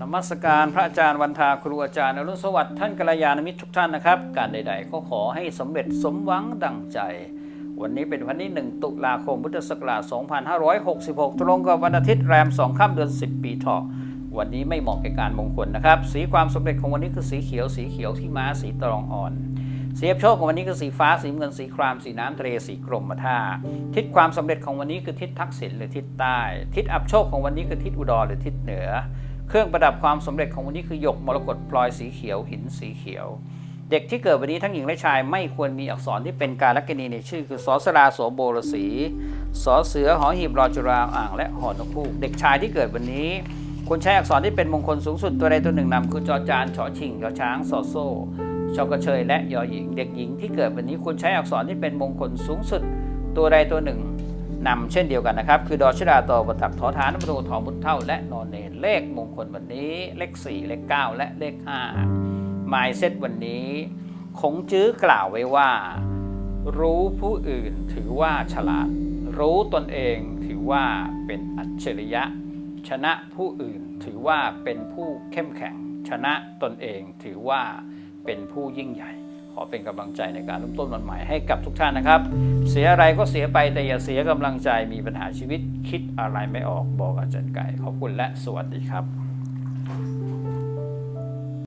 นมัสการพระอาจารย์วันทาครูอาจารย์อรุณสวัสดิ์ท่านกัลยาณมิตรทุกท่านนะครับ การใดๆก็ขอให้สำเร็จสมหวังดังใจ วันนี้เป็นวันที่ 1 ตุลาคมพุทธศักราช 2566 ตรงกับวันอาทิตย์แรม 2 ค่ำเดือน 10 ปีเถาะวันนี้ไม่เหมาะแก่การมงคลนะครับ สีความสำเร็จของวันนี้คือสีเขียว สีเขียวที่ม้าสีตรองอ่อนเสีอับโชคของวันนี้คือสีฟ้าสีเงินสีครามสีน้ำทะเลสีกรมท่าทิศความสำเร็จของวันนี้คือทิศทักษิณหรือทิศใต้ ทิศอับโชคของวันนี้คือทิศอุดรหรือทิศเหนือ เครื่องประดับความสำเร็จของวันนี้คือหยกมรกตพลอยสีเขียวหินสีเขียว เด็กที่เกิดวันนี้ทั้งหญิงและชายไม่ควรมีอักษรที่เป็นการลักณีในชื่อ คือสอสราโสโบรสีสอเสือหอหีบรอจุราอ่างและหอนกฮูกเด็กชายที่เกิดวันนี้ควรใช้อักษรที่เป็นมงคลสูงสุดตัวใดตัวหนึ่งนำคือจอจานฉอชิงยอช้างสอโซ่ชอกระเชยและยอหญิง เด็กหญิงที่เกิดวันนี้ควรใช้อักษรที่เป็นมงคลสูงสุดตัวใดตัวหนึ่ง นำเช่นเดียวกันนะครับ คือดอชดาตอบตักทอทานนโมทอมุทเท่า และนอนเนรเลขมงคลวันนี้ เลข 4 เลข 9 และเลข5หมายเซตวันนี้คงจื้อกล่าวไว้ว่า รู้ผู้อื่นถือว่าฉลาด รู้ตนเองถือว่าเป็นอัจฉริยะ ชนะผู้อื่นถือว่าเป็นผู้เข้มแข็ง ชนะตนเองถือว่าเป็นผู้ยิ่งใหญ่ ขอเป็นกำลังใจในการเริ่มต้นวันใหม่ให้กับทุกท่านนะครับ เสียอะไรก็เสียไปแต่อย่าเสียกำลังใจมีปัญหาชีวิตคิดอะไรไม่ออกบอกอาจารย์ไก่ขอบคุณและสวัสดีครับ